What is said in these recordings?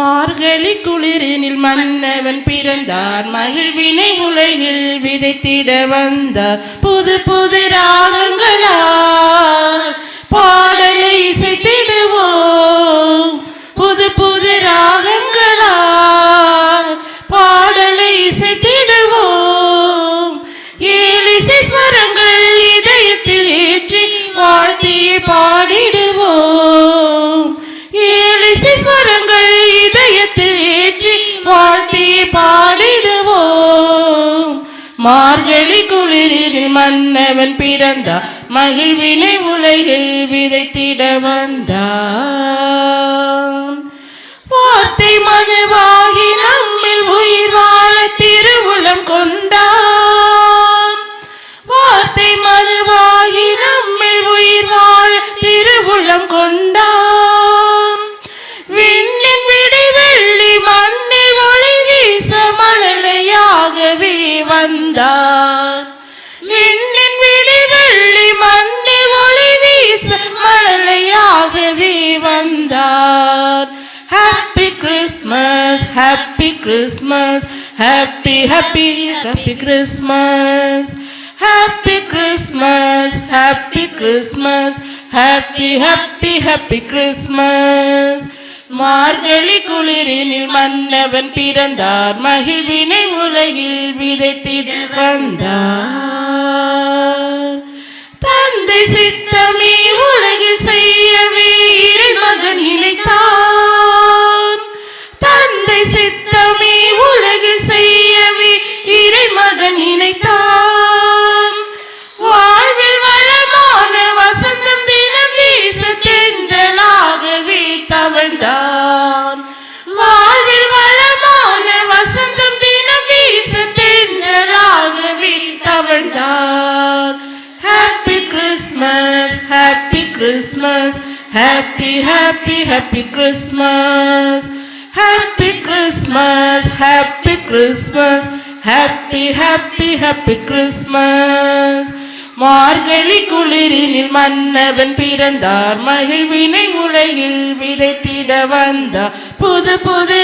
மார்கழி குளிரினில் மன்னவன் பிறந்தார். மகிழ்வினை உலகில் விதைத்திட வந்தார். புது புது ராகங்களால் பாடலை இசைத்திடுவோம். புது புது ராகங்களால் பாடலை இசைத்திடுவோம். ஏழு இசை ஸ்வரங்கள் இதயத்தில் ஏற்றி வாழ்த்தியை பாடிடு மார்கழி குளிரில் மன்னவன் பிறந்தார் மகிழ்வினை உலகில் விதைத்திட வந்தான் வார்த்தை மனுவாகி நம்மில் உயிர் வந்தான். விண்ணின் விடி வெள்ளி மண்ணில் ஒளி வீச மழலையாகவே வந்தார் happy Christmas happy Christmas happy happy happy Christmas happy Christmas happy Christmas happy happy happy Christmas Margazhi குளிரினில் மன்னவன் பிறந்தார். மகிழ்வினை உலகில் விதைத்திட வந்தார். தந்தை சித்தமே உலகில் happy Christmas happy happy happy Christmas happy Christmas happy Christmas happy happy happy Christmas Margazhi குளிரினில் மன்னவன் பிறந்தார். மகிழ்வினை உலகில் விதைத்திட வந்தார். புது புது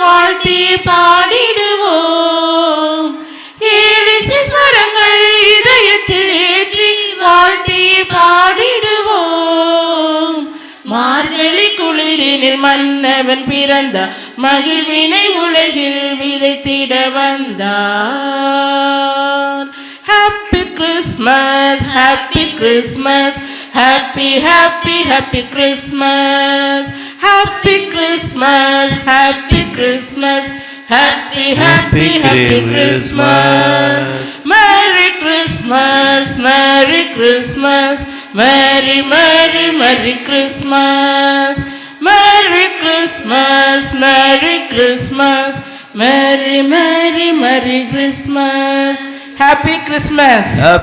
வாழ்த்தி பாடிடுவோம். ஏழு ஸ்வரங்கள் இதயத்தில் ஏற்றி வாழ்த்தி பாடிடுவோம். மார்கழி குளிரினில் மன்னவன் பிறந்த மகிழ்வினை உலகில் விதைத்திட வந்தார். Happy Christmas happy Christmas happy happy happy Christmas Happy Christmas, Happy Christmas, Happy, Happy, Happy Christmas. Merry Christmas, Merry Christmas, Merry, Merry, Merry Christmas. Merry Christmas, Merry Christmas, Merry, Merry, Merry Christmas. Happy Christmas.